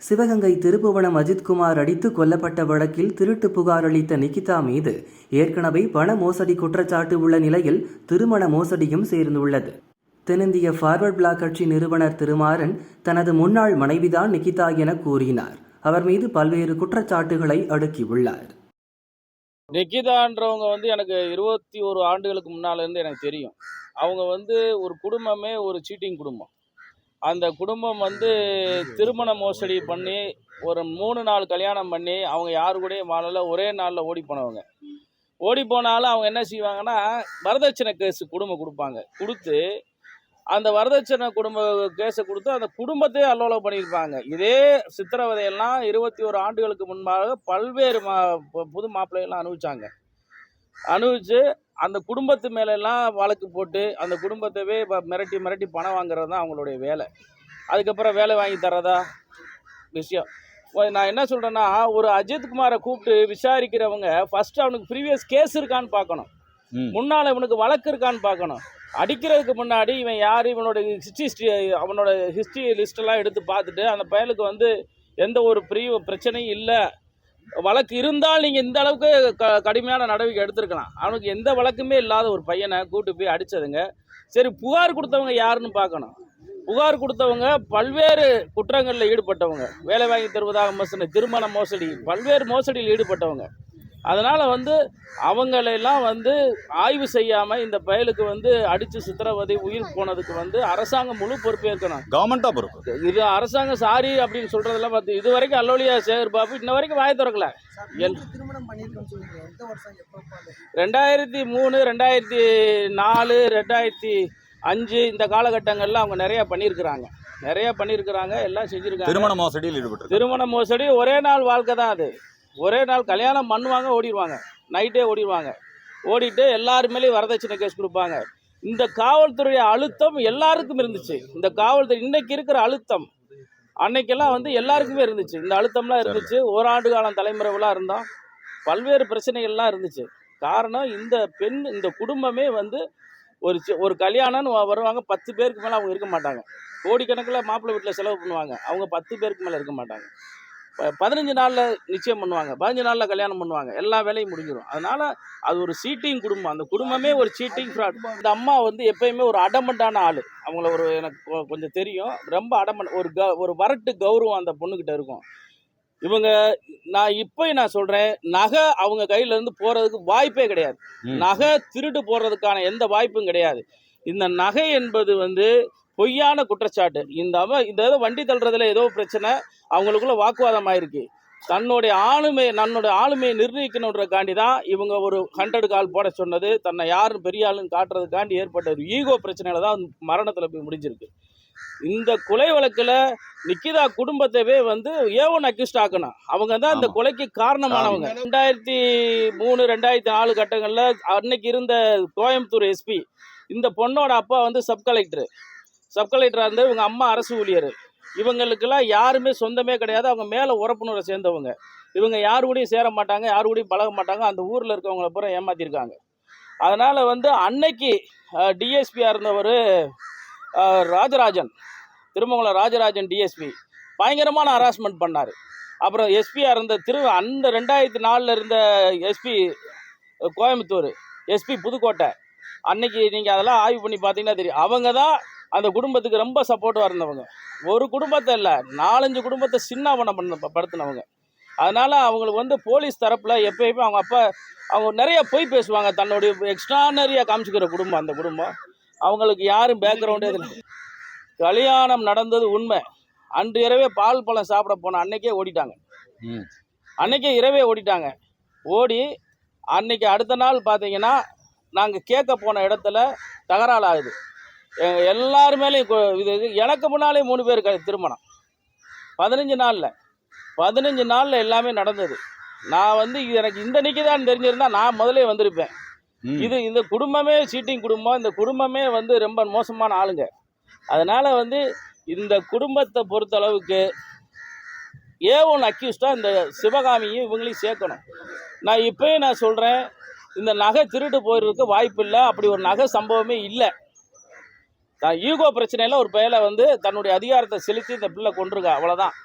சிவகங்கை திருப்புவனம் அஜித்குமார் அடித்து கொல்லப்பட்ட வழக்கில் திருட்டு புகார் அளித்த நிகிதா மீது ஏற்கனவே பண மோசடி குற்றச்சாட்டு உள்ள நிலையில் திருமண மோசடியும் சேர்ந்துள்ளது. தென்னிந்திய ஃபார்வர்ட் பிளாக் கட்சி நிறுவனர் திருமாறன் தனது முன்னாள் மனைவிதான் நிகிதா என கூறினார். அவர் மீது பல்வேறு குற்றச்சாட்டுகளை அடுக்கியுள்ளார். நிகிதான்றவங்க வந்து எனக்கு இருபத்தி ஒரு ஆண்டுகளுக்கு முன்னால இருந்து எனக்கு தெரியும். அவங்க வந்து ஒரு குடும்பமே ஒரு சீட்டிங் குடும்பம். அந்த குடும்பம் வந்து திருமண மோசடி பண்ணி ஒரு மூணு நாள் கல்யாணம் பண்ணி அவங்க யாரு கூடயும் வாழல. ஒரே நாளில் ஓடி போனவங்க. ஓடி போனாலும் அவங்க என்ன செய்வாங்கன்னா வரதட்சணை கேஸ் குடும்பம் கொடுப்பாங்க. கொடுத்து அந்த வரதட்சணை குடும்ப கேஸை கொடுத்து அந்த குடும்பத்தையே அல்லோலம் பண்ணியிருப்பாங்க. இதே சித்திரவதையெல்லாம் இருபத்தி ஒரு ஆண்டுகளுக்கு முன்பாக பல்வேறு மா புது மாப்பிள்ளைகள்லாம் அனுபவிச்சாங்க. அனுபவிச்சு அந்த குடும்பத்து மேலெல்லாம் வழக்கு போட்டு அந்த குடும்பத்தவே மிரட்டி மிரட்டி பணம் வாங்குறது தான் அவங்களுடைய வேலை. அதுக்கப்புறம் வேலை வாங்கி தரதா விஷயம். நான் என்ன சொல்கிறேன்னா ஒரு அஜித்குமாரை கூப்பிட்டு விசாரிக்கிறவங்க ஃபர்ஸ்ட் அவனுக்கு ப்ரீவியஸ் கேஸ் இருக்கான்னு பார்க்கணும். முன்னால் இவனுக்கு வழக்கு இருக்கான்னு பார்க்கணும். அடிக்கிறதுக்கு முன்னாடி இவன் யார் இவனோட ஹிஸ்ட்ரி அவனோட ஹிஸ்ட்ரி லிஸ்ட்டெல்லாம் எடுத்து பார்த்துட்டு அந்த பயலுக்கு வந்து எந்த ஒரு பிரிவு பிரச்சனையும் இல்லை. வழக்கு இருந்தால் நீங்கள் இந்த அளவுக்கு க கடுமையான நடவடிக்கை எடுத்திருக்கலாம். அவனுக்கு எந்த வழக்குமே இல்லாத ஒரு பையனை கூட்டு போய் அடித்ததுங்க சரி புகார் கொடுத்தவங்க யாருன்னு பார்க்கணும். புகார் கொடுத்தவங்க பல்வேறு குற்றங்களில் ஈடுபட்டவங்க. வேலை வாங்கி தருவதாக மோசடி திருமண மோசடி பல்வேறு மோசடியில் ஈடுபட்டவங்க. அதனால் வந்து அவங்களெல்லாம் வந்து ஆய்வு செய்யாமல் இந்த பயலுக்கு வந்து அடித்து சித்திரவதை உயிர் போனதுக்கு வந்து அரசாங்கம் முழு பொறுப்பேற்கணும் கவர்மெண்டா பொறுப்பு. இது அரசாங்கம் சாரி அப்படின்னு சொல்றதெல்லாம் பார்த்து இது வரைக்கும் அல்லோலியா சேகர் பாபு இன்ன வரைக்கும் வாய திறக்கல? ரெண்டாயிரத்தி மூணு ரெண்டாயிரத்தி நாலு ரெண்டாயிரத்தி அஞ்சு இந்த காலகட்டங்கள்ல அவங்க நிறைய பண்ணியிருக்கிறாங்க. நிறைய பண்ணியிருக்கிறாங்க எல்லாம் செஞ்சுருக்காங்க. திருமண மோசடியில் ஈடுபட்டு திருமண மோசடி ஒரே நாள் வாழ்க்கை தான் அது. ஒரே நாள் கல்யாணம் பண்ணுவாங்க ஓடிடுவாங்க நைட்டே ஓடிடுவாங்க ஓடிட்டு எல்லாருமேலேயும் வரதட்சணை கேஸ் கொடுப்பாங்க. இந்த காவல்துறையுடைய அழுத்தம் எல்லாருக்கும் இருந்துச்சு. இந்த காவல்துறை இன்னைக்கு இருக்கிற அழுத்தம். அன்னைக்கெல்லாம் வந்து எல்லாருக்குமே இருந்துச்சு. இந்த அழுத்தம்லாம் இருந்துச்சு. ஓராண்டு காலம் தலைமுறைகளாக இருந்தோம். பல்வேறு பிரச்சனைகள்லாம் இருந்துச்சு. காரணம் இந்த பெண் இந்த குடும்பமே வந்து ஒரு ஒரு கல்யாணம்னு வருவாங்க. பத்து பேருக்கு மேலே அவங்க இருக்க மாட்டாங்க. கோடிக்கணக்கில் மாப்பிள்ளை வீட்டில் செலவு பண்ணுவாங்க. அவங்க பத்து பேருக்கு மேலே இருக்க மாட்டாங்க. பதினஞ்சு நாளில் நிச்சயம் பண்ணுவாங்க. பதினஞ்சு நாளில் கல்யாணம் பண்ணுவாங்க. எல்லா வேலையும் முடிஞ்சிடும் அதனால அது ஒரு சீட்டிங் குடும்பம். அந்த குடும்பமே ஒரு சீட்டிங் ஃப்ராட் இந்த அம்மா வந்து எப்பயுமே ஒரு அடமண்டான ஆள். அவங்கள ஒரு எனக்கு கொஞ்சம் தெரியும். ரொம்ப அடமண்ட் ஒரு க ஒரு வரட்டு கௌரவம் அந்த பொண்ணுக்கிட்ட இருக்கும். இவங்க நான் இப்போ நான் சொல்கிறேன் நகை அவங்க கையில இருந்து போகிறதுக்கு வாய்ப்பே கிடையாது. நகை திருடு போடுறதுக்கான எந்த வாய்ப்பும் கிடையாது. இந்த நகை என்பது வந்து பொய்யான குற்றச்சாட்டு. இந்த அவ இந்த ஏதோ வண்டி தள்ளுறதுல ஏதோ பிரச்சனை அவங்களுக்குள்ள வாக்குவாதம் ஆயிருக்கு. தன்னுடைய ஆளுமை தன்னுடைய ஆளுமையை நிர்ணயிக்கணுன்றக்காண்டி தான் இவங்க ஒரு ஹண்ட்ரட் கால் போட சொன்னது. தன்னை யாரும் பெரிய ஆளுன்னு காட்டுறதுக்காண்டி ஏற்பட்ட ஒரு ஈகோ பிரச்சனையில தான் மரணத்தில் போய் முடிஞ்சிருக்கு. இந்த கொலை வழக்கில் நிக்கிதா குடும்பத்தவே வந்து ஏவன் அக்யூஸ்ட் ஆக்கணும் அவங்க தான் இந்த. கொலைக்கு காரணமானவங்க. ரெண்டாயிரத்தி மூணு ரெண்டாயிரத்தி நாலு கட்டங்களில் அன்னைக்கு இருந்த கோயம்புத்தூர் எஸ்பி இந்த பொண்ணோட அப்பா வந்து சப் கலெக்டர் சப் கலெக்டராக இருந்து இவங்க அம்மா அரசு ஊழியர் இவங்களுக்கெல்லாம் யாருமே சொந்தமே கிடையாது. அவங்க மேலே உறப்புணரை சேர்ந்தவங்க. இவங்க யாரு கூடயும் சேர மாட்டாங்க யாரு கூடயும் பழக மாட்டாங்க. அந்த ஊரில் இருக்கவங்கள பூரா ஏமாத்திருக்காங்க. அதனால் வந்து அன்னைக்கு டிஎஸ்பியாக இருந்தவர் ராஜராஜன். திருமங்கலம் ராஜராஜன் டிஎஸ்பி பயங்கரமான ஹராஸ்மெண்ட் பண்ணார். அப்புறம் எஸ்பியாக இருந்த திரு அந்த ரெண்டாயிரத்தி நாலில் இருந்த எஸ்பி கோயம்புத்தூர். எஸ்பி புதுக்கோட்டை. அன்னைக்கு நீங்கள் அதெல்லாம் ஆய்வு பண்ணி பார்த்தீங்கன்னா தெரியும். அவங்க தான் அந்த குடும்பத்துக்கு ரொம்ப சப்போர்ட்டாக இருந்தவங்க. ஒரு குடும்பத்தை இல்லை நாலஞ்சு குடும்பத்தை சின்னாபனம் பண்ண படுத்தினவங்க. அதனால் அவங்களுக்கு வந்து போலீஸ் தரப்பில் எப்பயுமே அவங்க அப்பா அவங்க நிறைய பொய் பேசுவாங்க. தன்னுடைய எக்ஸ்ட்ரானரியாக காமிச்சிக்கிற குடும்பம் அந்த குடும்பம். அவங்களுக்கு யாரும் பேக்ரவுண்டே இல்லை. கல்யாணம் நடந்தது உண்மை. அன்று இரவே பால் பழம் சாப்பிட போன அன்னைக்கே ஓடிட்டாங்க. அன்னைக்கே இரவே ஓடிட்டாங்க. ஓடி அன்னைக்கு அடுத்த நாள் பார்த்தீங்கன்னா நாங்கள் கேட்க போன இடத்துல தகராறு ஆகுது. எல்லார் மேலேயும் இது எனக்கு முன்னாலே மூணு பேர் க- திருமணம். பதினஞ்சு நாளில். பதினஞ்சு நாளில் எல்லாமே நடந்தது. நான் வந்து இது எனக்கு இந்த நிற்கிதான்னு தெரிஞ்சிருந்தா நான் முதலே வந்திருப்பேன். இது இந்த குடும்பமே சீட்டிங் குடும்பம். இந்த குடும்பமே வந்து ரொம்ப மோசமான ஆளுங்க. அதனால் வந்து இந்த குடும்பத்தை பொறுத்தளவுக்கு ஏ ஒன் அக்யூஸ்டாக இந்த சிவகாமியும் இவங்களையும் சேர்க்கணும். நான் இப்போயும் நான் சொல்கிறேன் இந்த நகை திருட்டு போயிருக்கு வாய்ப்பு இல்லை அப்படி ஒரு நகை சம்பவமே இல்லை. தான் ஈகோ பிரச்சனையில் ஒரு பயலை வந்து தன்னுடைய அதிகாரத்தை செலுத்தி இந்த பிள்ளை கொண்டிருக்கா அவ்வளோதான்